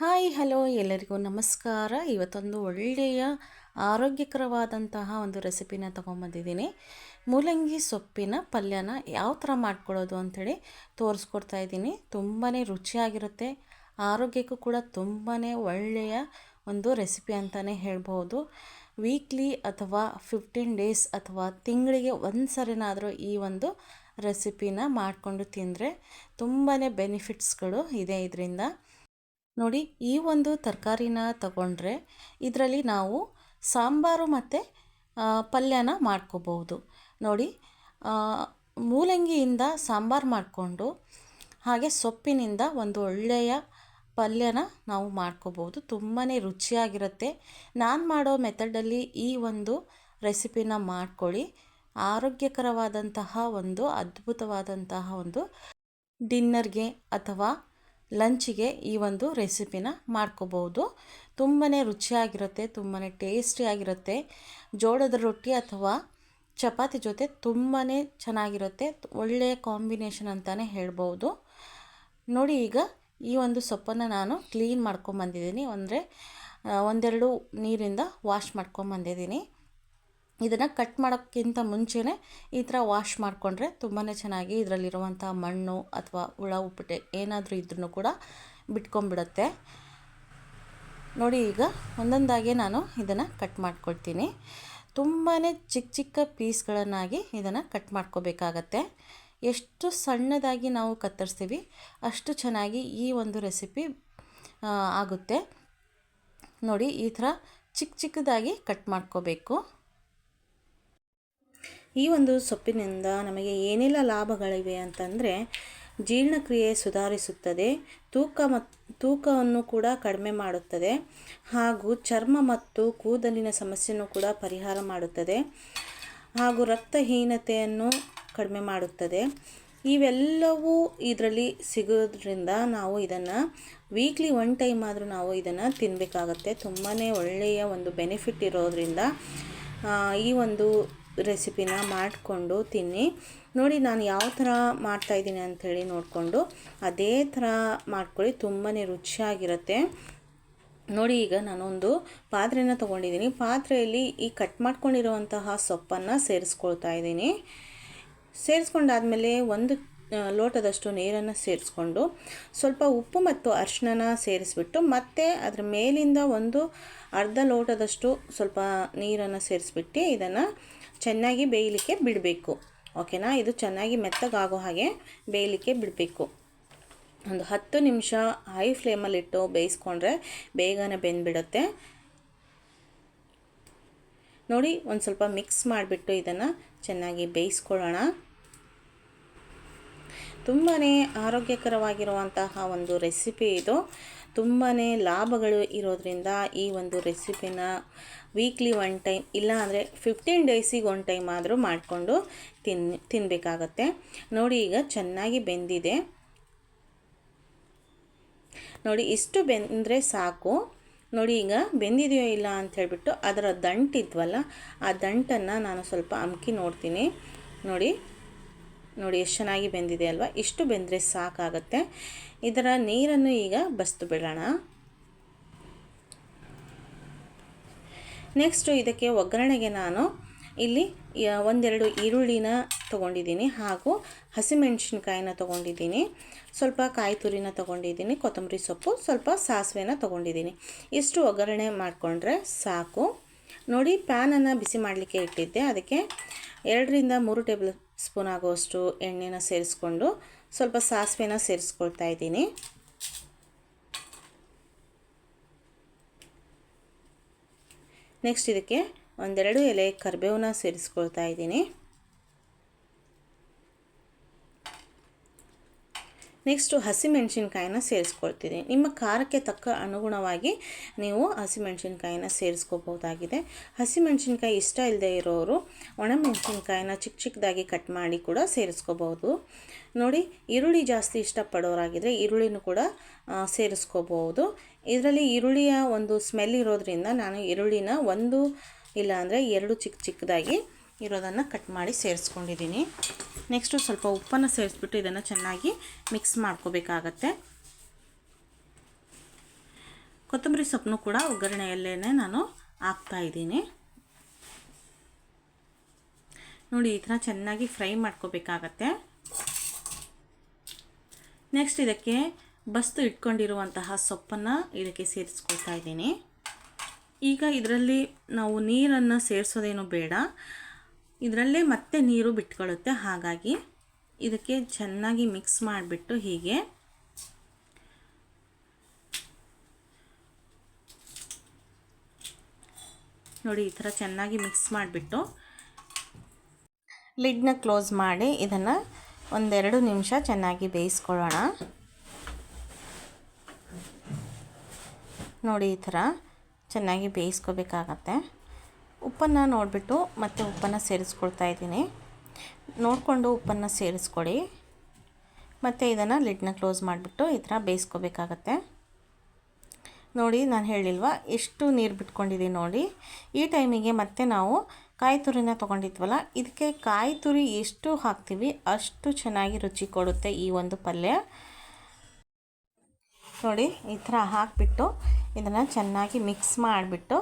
Hi, hello ಎಲ್ಲರಿಗೂ ನಮಸ್ಕಾರ. ಇವತ್ತೊಂದು ಒಳ್ಳೆಯ ಆರೋಗ್ಯಕರವಾದಂತಹ ಒಂದು ರೆಸಿಪಿನ ತೊಗೊಂಬಂದಿದ್ದೀನಿ. ಮೂಲಂಗಿ ಸೊಪ್ಪಿನ ಪಲ್ಯನ ಯಾವ ಥರ ಮಾಡ್ಕೊಳ್ಳೋದು ಅಂಥೇಳಿ ತೋರಿಸ್ಕೊಡ್ತಾ ಇದ್ದೀನಿ. ತುಂಬಾ ರುಚಿಯಾಗಿರುತ್ತೆ. ಆರೋಗ್ಯಕ್ಕೂ ಕೂಡ ತುಂಬಾ ಒಳ್ಳೆಯ ಒಂದು ರೆಸಿಪಿ ಅಂತಲೇ ಹೇಳ್ಬೋದು. ವೀಕ್ಲಿ ಅಥವಾ ಫಿಫ್ಟೀನ್ ಡೇಸ್ ಅಥವಾ ತಿಂಗಳಿಗೆ ಒಂದು ಸರಿನಾದರೂ ಈ ಒಂದು ರೆಸಿಪಿನ ಮಾಡಿಕೊಂಡು ತಿಂದರೆ ತುಂಬಾ ಬೆನಿಫಿಟ್ಸ್ಗಳು ಇದೆ ಇದರಿಂದ. ನೋಡಿ, ಈ ಒಂದು ತರಕಾರಿನ ತಗೊಂಡ್ರೆ ಇದರಲ್ಲಿ ನಾವು ಸಾಂಬಾರು ಮತ್ತು ಪಲ್ಯನ ಮಾಡ್ಕೋಬಹುದು. ನೋಡಿ ಮೂಲಂಗಿಯಿಂದ ಸಾಂಬಾರು ಮಾಡಿಕೊಂಡು, ಹಾಗೆ ಸೊಪ್ಪಿನಿಂದ ಒಂದು ಒಳ್ಳೆಯ ಪಲ್ಯನ ನಾವು ಮಾಡ್ಕೋಬೋದು ತುಂಬಾ ರುಚಿಯಾಗಿರುತ್ತೆ. ನಾನು ಮಾಡೋ ಮೆಥಡಲ್ಲಿ ಈ ಒಂದು ರೆಸಿಪಿನ ಮಾಡ್ಕೊಳ್ಳಿ. ಆರೋಗ್ಯಕರವಾದಂತಹ ಒಂದು, ಅದ್ಭುತವಾದಂತಹ ಒಂದು ಡಿನ್ನರ್ಗೆ ಅಥವಾ ಲಂಚಿಗೆ ಈ ಒಂದು ರೆಸಿಪಿನ ಮಾಡ್ಕೋಬೋದು. ತುಂಬಾ ರುಚಿಯಾಗಿರುತ್ತೆ ತುಂಬಾ ಟೇಸ್ಟಿಯಾಗಿರುತ್ತೆ. ಜೋಳದ ರೊಟ್ಟಿ ಅಥವಾ ಚಪಾತಿ ಜೊತೆ ತುಂಬಾ ಚೆನ್ನಾಗಿರುತ್ತೆ. ಒಳ್ಳೆಯ ಕಾಂಬಿನೇಷನ್ ಅಂತಲೇ ಹೇಳ್ಬೋದು. ನೋಡಿ ಈಗ ಈ ಒಂದು ಸೊಪ್ಪನ್ನು ನಾನು ಕ್ಲೀನ್ ಮಾಡ್ಕೊಂಬಂದಿದ್ದೀನಿ. ಅಂದರೆ ಒಂದೆರಡು ನೀರಿಂದ ವಾಶ್ ಮಾಡ್ಕೊಂಬಂದಿದ್ದೀನಿ. ಇದನ್ನು ಕಟ್ ಮಾಡೋಕ್ಕಿಂತ ಮುಂಚೆನೇ ಈ ಥರ ವಾಶ್ ಮಾಡಿಕೊಂಡ್ರೆ ತುಂಬಾ ಚೆನ್ನಾಗಿ ಇದರಲ್ಲಿರುವಂಥ ಮಣ್ಣು ಅಥವಾ ಹುಳ, ಉಪ್ಪಿಟ್ಟೆ ಏನಾದರೂ ಇದ್ರೂ ಕೂಡ ಬಿಟ್ಕೊಂಡ್ಬಿಡುತ್ತೆ. ನೋಡಿ ಈಗ ಒಂದೊಂದಾಗಿ ನಾನು ಇದನ್ನು ಕಟ್ ಮಾಡ್ಕೊಳ್ತೀನಿ. ತುಂಬಾ ಚಿಕ್ಕ ಚಿಕ್ಕ ಪೀಸ್ಗಳನ್ನಾಗಿ ಇದನ್ನು ಕಟ್ ಮಾಡ್ಕೋಬೇಕಾಗತ್ತೆ. ಎಷ್ಟು ಸಣ್ಣದಾಗಿ ನಾವು ಕತ್ತರಿಸ್ತೀವಿ ಅಷ್ಟು ಚೆನ್ನಾಗಿ ಈ ಒಂದು ರೆಸಿಪಿ ಆಗುತ್ತೆ. ನೋಡಿ ಈ ಥರ ಚಿಕ್ಕ ಚಿಕ್ಕದಾಗಿ ಕಟ್ ಮಾಡ್ಕೋಬೇಕು. ಈ ಒಂದು ಸೊಪ್ಪಿನಿಂದ ನಮಗೆ ಏನೆಲ್ಲ ಲಾಭಗಳಿವೆ ಅಂತಂದರೆ ಜೀರ್ಣಕ್ರಿಯೆ ಸುಧಾರಿಸುತ್ತದೆ, ತೂಕ ಮತ್ತು ತೂಕವನ್ನು ಕೂಡ ಕಡಿಮೆ ಮಾಡುತ್ತದೆ, ಹಾಗೂ ಚರ್ಮ ಮತ್ತು ಕೂದಲಿನ ಸಮಸ್ಯೆಯನ್ನು ಕೂಡ ಪರಿಹಾರ ಮಾಡುತ್ತದೆ, ಹಾಗೂ ರಕ್ತಹೀನತೆಯನ್ನು ಕಡಿಮೆ ಮಾಡುತ್ತದೆ. ಇವೆಲ್ಲವೂ ಇದರಲ್ಲಿ ಸಿಗೋದ್ರಿಂದ ನಾವು ಇದನ್ನು ವೀಕ್ಲಿ ಒನ್ ಟೈಮ್ ಆದರೂ ನಾವು ಇದನ್ನು ತಿನ್ನಬೇಕಾಗತ್ತೆ ತುಂಬಾ ಒಳ್ಳೆಯ ಒಂದು ಬೆನಿಫಿಟ್ ಇರೋದರಿಂದ ಈ ಒಂದು ರೆಸಿಪಿನ ಮಾಡಿಕೊಂಡು ತಿನ್ನಿ. ನೋಡಿ, ನಾನು ಯಾವ ಥರ ಮಾಡ್ತಾಯಿದ್ದೀನಿ ಅಂಥೇಳಿ ನೋಡಿಕೊಂಡು ಅದೇ ಥರ ಮಾಡ್ಕೊಳ್ಳಿ. ತುಂಬಾ ರುಚಿಯಾಗಿರುತ್ತೆ. ನೋಡಿ, ಈಗ ನಾನೊಂದು ಪಾತ್ರೆನ ತೊಗೊಂಡಿದ್ದೀನಿ. ಪಾತ್ರೆಯಲ್ಲಿ ಈ ಕಟ್ ಮಾಡ್ಕೊಂಡಿರುವಂತಹ ಸೊಪ್ಪನ್ನು ಸೇರಿಸ್ಕೊಳ್ತಾ ಇದ್ದೀನಿ. ಸೇರಿಸ್ಕೊಂಡಾದಮೇಲೆ ಒಂದು ಲೋಟದಷ್ಟು ನೀರನ್ನು ಸೇರಿಸ್ಕೊಂಡು ಸ್ವಲ್ಪ ಉಪ್ಪು ಮತ್ತು ಅರಿಶಿನ ಸೇರಿಸ್ಬಿಟ್ಟು ಮತ್ತೆ ಅದರ ಮೇಲಿಂದ ಒಂದು ಅರ್ಧ ಲೋಟದಷ್ಟು ಸ್ವಲ್ಪ ನೀರನ್ನು ಸೇರಿಸ್ಬಿಟ್ಟು ಇದನ್ನು ಚೆನ್ನಾಗಿ ಬೇಯಲಿಕ್ಕೆ ಬಿಡಬೇಕು. ಓಕೆನಾ? ಇದು ಚೆನ್ನಾಗಿ ಮೆತ್ತಗಾಗೋ ಹಾಗೆ ಬೇಯಲಿಕ್ಕೆ ಬಿಡಬೇಕು. ಒಂದು ಹತ್ತು ನಿಮಿಷ ಹೈ ಫ್ಲೇಮಲ್ಲಿಟ್ಟು ಬೇಯಿಸ್ಕೊಂಡ್ರೆ ಬೇಗನೆ ಬೆಂದ್ಬಿಡುತ್ತೆ. ನೋಡಿ, ಒಂದು ಸ್ವಲ್ಪ ಮಿಕ್ಸ್ ಮಾಡಿಬಿಟ್ಟು ಇದನ್ನು ಚೆನ್ನಾಗಿ ಬೇಯಿಸ್ಕೊಳ್ಳೋಣ. ತುಂಬಾ ಆರೋಗ್ಯಕರವಾಗಿರುವಂತಹ ಒಂದು ರೆಸಿಪಿ ಇದು. ತುಂಬಾ ಲಾಭಗಳು ಇರೋದರಿಂದ ಈ ಒಂದು ರೆಸಿಪಿನ ವೀಕ್ಲಿ ಒನ್ ಟೈಮ್ ಇಲ್ಲ ಅಂದರೆ ಫಿಫ್ಟೀನ್ ಡೇಸಿಗೆ ಒನ್ ಟೈಮ್ ಆದರೂ ಮಾಡಿಕೊಂಡು ತಿನ್ ತಿನ್ನಬೇಕಾಗತ್ತೆ ನೋಡಿ ಈಗ ಚೆನ್ನಾಗಿ ಬೆಂದಿದೆ. ನೋಡಿ ಇಷ್ಟು ಬೆಂದರೆ ಸಾಕು. ನೋಡಿ ಈಗ ಬೆಂದಿದೆಯೋ ಇಲ್ಲ ಅಂತ ಹೇಳಿಬಿಟ್ಟು ಅದರ ದಂಟಿದ್ವಲ್ಲ ಆ ದಂಟನ್ನು ನಾನು ಸ್ವಲ್ಪ ಅಮ್ಕಿ ನೋಡ್ತೀನಿ. ನೋಡಿ ನೋಡಿ ಎಷ್ಟು ಚೆನ್ನಾಗಿ ಬೆಂದಿದೆ ಅಲ್ವಾ? ಇಷ್ಟು ಬೆಂದರೆ ಸಾಕಾಗುತ್ತೆ. ಇದರ ನೀರನ್ನು ಈಗ ಬಸ್ತು ಬಿಡೋಣ. ನೆಕ್ಸ್ಟು ಇದಕ್ಕೆ ಒಗ್ಗರಣೆಗೆ ನಾನು ಇಲ್ಲಿ ಒಂದೆರಡು ಈರುಳ್ಳಿನ ತೊಗೊಂಡಿದ್ದೀನಿ ಹಾಗೂ ಹಸಿಮೆಣ್ಸಿನ್ಕಾಯಿನ ತೊಗೊಂಡಿದ್ದೀನಿ. ಸ್ವಲ್ಪ ಕಾಯಿ ತುರಿನ ತೊಗೊಂಡಿದ್ದೀನಿ, ಕೊತ್ತಂಬರಿ ಸೊಪ್ಪು, ಸ್ವಲ್ಪ ಸಾಸಿವೆನ ತೊಗೊಂಡಿದ್ದೀನಿ. ಇಷ್ಟು ಒಗ್ಗರಣೆ ಮಾಡಿಕೊಂಡ್ರೆ ಸಾಕು. ನೋಡಿ, ಪ್ಯಾನನ್ನು ಬಿಸಿ ಮಾಡಲಿಕ್ಕೆ ಇಟ್ಟಿದ್ದೆ. ಅದಕ್ಕೆ ಎರಡರಿಂದ ಮೂರು ಟೇಬಲ್ ಸ್ಪೂನ್ ಆಗುವಷ್ಟು ಎಣ್ಣೆನ ಸೇರಿಸ್ಕೊಂಡು ಸ್ವಲ್ಪ ಸಾಸಿವೆನ ಸೇರಿಸ್ಕೊಳ್ತಾ ಇದ್ದೀನಿ. ನೆಕ್ಸ್ಟ್ ಇದಕ್ಕೆ ಒಂದೆರಡು ಎಲೆ ಕರಿಬೇವನ್ನ ಸೇರಿಸ್ಕೊಳ್ತಾ ಇದ್ದೀನಿ. ನೆಕ್ಸ್ಟು ಹಸಿಮೆಣಸಿನ್ಕಾಯಿನ ಸೇರಿಸ್ಕೊಳ್ತೀನಿ. ನಿಮ್ಮ ಖಾರಕ್ಕೆ ತಕ್ಕ ಅನುಗುಣವಾಗಿ ನೀವು ಹಸಿಮೆಣ್ಸಿನ್ಕಾಯಿನ ಹಸಿ ಹಸಿಮೆಣ್ಸಿನ್ಕಾಯಿ ಇಷ್ಟ ಇಲ್ಲದೆ ಇರೋರು ಒಣಮೆಣಸಿನ್ಕಾಯಿನ ಚಿಕ್ಕ ಚಿಕ್ಕದಾಗಿ ಕಟ್ ಮಾಡಿ ಕೂಡ ಸೇರಿಸ್ಕೋಬಹುದು. ನೋಡಿ, ಈರುಳ್ಳಿ ಜಾಸ್ತಿ ಇಷ್ಟಪಡೋರಾಗಿದ್ದರೆ ಈರುಳ್ಳಿನೂ ಕೂಡ ಸೇರಿಸ್ಕೋಬಹುದು. ಇದರಲ್ಲಿ ಈರುಳ್ಳಿಯ ಒಂದು ಸ್ಮೆಲ್ ಇರೋದ್ರಿಂದ ನಾನು ಈರುಳ್ಳಿನ ಒಂದು ಇಲ್ಲಾಂದರೆ ಎರಡು ಚಿಕ್ಕ ಚಿಕ್ಕದಾಗಿ ಇರೋದನ್ನು ಕಟ್ ಮಾಡಿ ಸೇರಿಸ್ಕೊಂಡಿದ್ದೀನಿ. ನೆಕ್ಸ್ಟು ಸ್ವಲ್ಪ ಉಪ್ಪನ್ನು ಸೇರಿಸ್ಬಿಟ್ಟು ಇದನ್ನು ಚೆನ್ನಾಗಿ ಮಿಕ್ಸ್ ಮಾಡ್ಕೋಬೇಕಾಗತ್ತೆ. ಕೊತ್ತಂಬರಿ ಸೊಪ್ಪನ್ನು ಕೂಡ ಒಗ್ಗರಣೆಯಲ್ಲೇ ನಾನು ಹಾಕ್ತಾ ಇದ್ದೀನಿ. ನೋಡಿ, ಈ ಥರ ಚೆನ್ನಾಗಿ ಫ್ರೈ ಮಾಡ್ಕೋಬೇಕಾಗತ್ತೆ. ನೆಕ್ಸ್ಟ್ ಇದಕ್ಕೆ ಬಸ್ತು ಇಟ್ಕೊಂಡಿರುವಂತಹ ಸೊಪ್ಪನ್ನು ಇದಕ್ಕೆ ಸೇರಿಸ್ಕೊಳ್ತಾ ಇದ್ದೀನಿ. ಈಗ ಇದರಲ್ಲಿ ನಾವು ನೀರನ್ನು ಸೇರಿಸೋದೇನು ಬೇಡ. ಇದರಲ್ಲೇ ಮತ್ತೆ ನೀರು ಬಿಟ್ಕೊಳ್ಳುತ್ತೆ. ಹಾಗಾಗಿ ಇದಕ್ಕೆ ಚೆನ್ನಾಗಿ ಮಿಕ್ಸ್ ಮಾಡಿಬಿಟ್ಟು ಹೀಗೆ ನೋಡಿ ಈ ಥರ ಚೆನ್ನಾಗಿ ಮಿಕ್ಸ್ ಮಾಡಿಬಿಟ್ಟು ಲಿಡ್ನ ಕ್ಲೋಸ್ ಮಾಡಿ ಇದನ್ನು ಒಂದೆರಡು ನಿಮಿಷ ಚೆನ್ನಾಗಿ ಬೇಯಿಸ್ಕೊಳ್ಳೋಣ. ನೋಡಿ ಈ ಥರ ಚೆನ್ನಾಗಿ ಬೇಯಿಸ್ಕೋಬೇಕಾಗತ್ತೆ. ಉಪ್ಪನ್ನು ನೋಡಿಬಿಟ್ಟು ಮತ್ತೆ ಉಪ್ಪನ್ನು ಸೇರಿಸ್ಕೊಳ್ತಾ ಇದ್ದೀನಿ. ನೋಡಿಕೊಂಡು ಉಪ್ಪನ್ನು ಸೇರಿಸ್ಕೊಡಿ. ಮತ್ತು ಇದನ್ನು ಲಿಡ್ನ ಕ್ಲೋಸ್ ಮಾಡಿಬಿಟ್ಟು ಈ ಥರ ಬೇಯಿಸ್ಕೋಬೇಕಾಗತ್ತೆ. ನೋಡಿ, ನಾನು ಹೇಳಿಲ್ವಾ? ಎಷ್ಟು ನೀರು ಬಿಟ್ಕೊಂಡಿದ್ದೀನಿ ನೋಡಿ. ಈ ಟೈಮಿಗೆ ಮತ್ತೆ ನಾವು ಕಾಯಿ ತುರಿನ ತೊಗೊಂಡಿದ್ವಲ್ಲ, ಇದಕ್ಕೆ ಕಾಯಿ ತುರಿ ಎಷ್ಟು ಹಾಕ್ತೀವಿ ಅಷ್ಟು ಚೆನ್ನಾಗಿ ರುಚಿ ಕೊಡುತ್ತೆ ಈ ಒಂದು ಪಲ್ಯ. ನೋಡಿ, ಈ ಥರ ಹಾಕಿಬಿಟ್ಟು ಇದನ್ನು ಚೆನ್ನಾಗಿ ಮಿಕ್ಸ್ ಮಾಡಿಬಿಟ್ಟು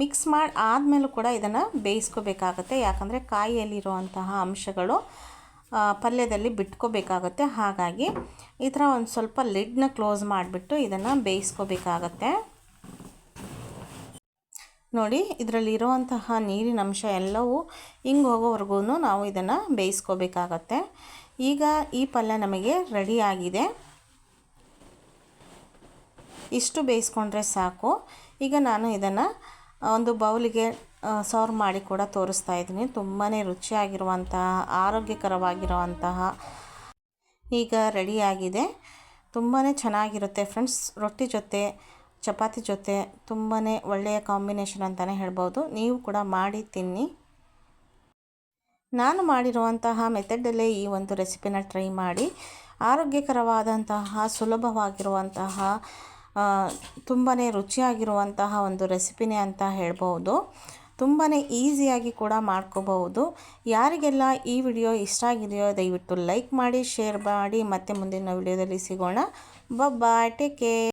ಮಿಕ್ಸ್ ಮಾಡಿ ಆದಮೇಲೂ ಕೂಡ ಇದನ್ನು ಬೇಯಿಸ್ಕೋಬೇಕಾಗತ್ತೆ. ಯಾಕಂದರೆ ಕಾಯಿಯಲ್ಲಿರುವಂತಹ ಅಂಶಗಳು ಪಲ್ಯದಲ್ಲಿ ಬಿಟ್ಕೋಬೇಕಾಗತ್ತೆ. ಹಾಗಾಗಿ ಈ ಥರ ಒಂದು ಸ್ವಲ್ಪ ಲಿಡ್ನ ಕ್ಲೋಸ್ ಮಾಡಿಬಿಟ್ಟು ಇದನ್ನು ಬೇಯಿಸ್ಕೋಬೇಕಾಗತ್ತೆ. ನೋಡಿ ಇದರಲ್ಲಿ ಇರುವಂತಹ ನೀರಿನ ಅಂಶ ಎಲ್ಲವೂ ಹಿಂಗೆ ಹೋಗೋವರೆಗೂ ನಾವು ಇದನ್ನು ಬೇಯಿಸ್ಕೋಬೇಕಾಗತ್ತೆ. ಈಗ ಈ ಪಲ್ಯ ನಮಗೆ ರೆಡಿಯಾಗಿದೆ ಇಷ್ಟು ಬೇಯಿಸ್ಕೊಂಡ್ರೆ ಸಾಕು. ಈಗ ನಾನು ಇದನ್ನು ಒಂದು ಬೌಲಿಗೆ ಸರ್ವ್ ಮಾಡಿ ಕೂಡ ತೋರಿಸ್ತಾ ಇದ್ದೀನಿ. ತುಂಬಾ ರುಚಿಯಾಗಿರುವಂತಹ ಆರೋಗ್ಯಕರವಾಗಿರುವಂತಹ ಈಗ ರೆಡಿಯಾಗಿದೆ ತುಂಬಾ ಚೆನ್ನಾಗಿರುತ್ತೆ ಫ್ರೆಂಡ್ಸ್ ರೊಟ್ಟಿ ಜೊತೆ, ಚಪಾತಿ ಜೊತೆ ತುಂಬಾ ಒಳ್ಳೆಯ ಕಾಂಬಿನೇಷನ್ ಅಂತಲೇ ಹೇಳ್ಬೋದು. ನೀವು ಕೂಡ ಮಾಡಿ ತಿನ್ನಿ. ನಾನು ಮಾಡಿರುವಂತಹ ಮೆಥಡಲ್ಲೇ ಈ ಒಂದು ರೆಸಿಪಿನ ಟ್ರೈ ಮಾಡಿ. ಆರೋಗ್ಯಕರವಾದಂತಹ, ಸುಲಭವಾಗಿರುವಂತಹ ತುಂಬಾ ರುಚಿಯಾಗಿರುವಂತಹ ಒಂದು ರೆಸಿಪಿನೇ ಅಂತ ಹೇಳ್ಬೋದು ತುಂಬಾ ಈಸಿಯಾಗಿ ಕೂಡ ಮಾಡ್ಕೋಬಹುದು. ಯಾರಿಗೆಲ್ಲ ಈ ವಿಡಿಯೋ ಇಷ್ಟ ಆಗಿದೆಯೋ ದಯವಿಟ್ಟು ಲೈಕ್ ಮಾಡಿ, ಶೇರ್ ಮಾಡಿ. ಮತ್ತೆ ಮುಂದಿನ ವಿಡಿಯೋದಲ್ಲಿ ಸಿಗೋಣ. Bye take care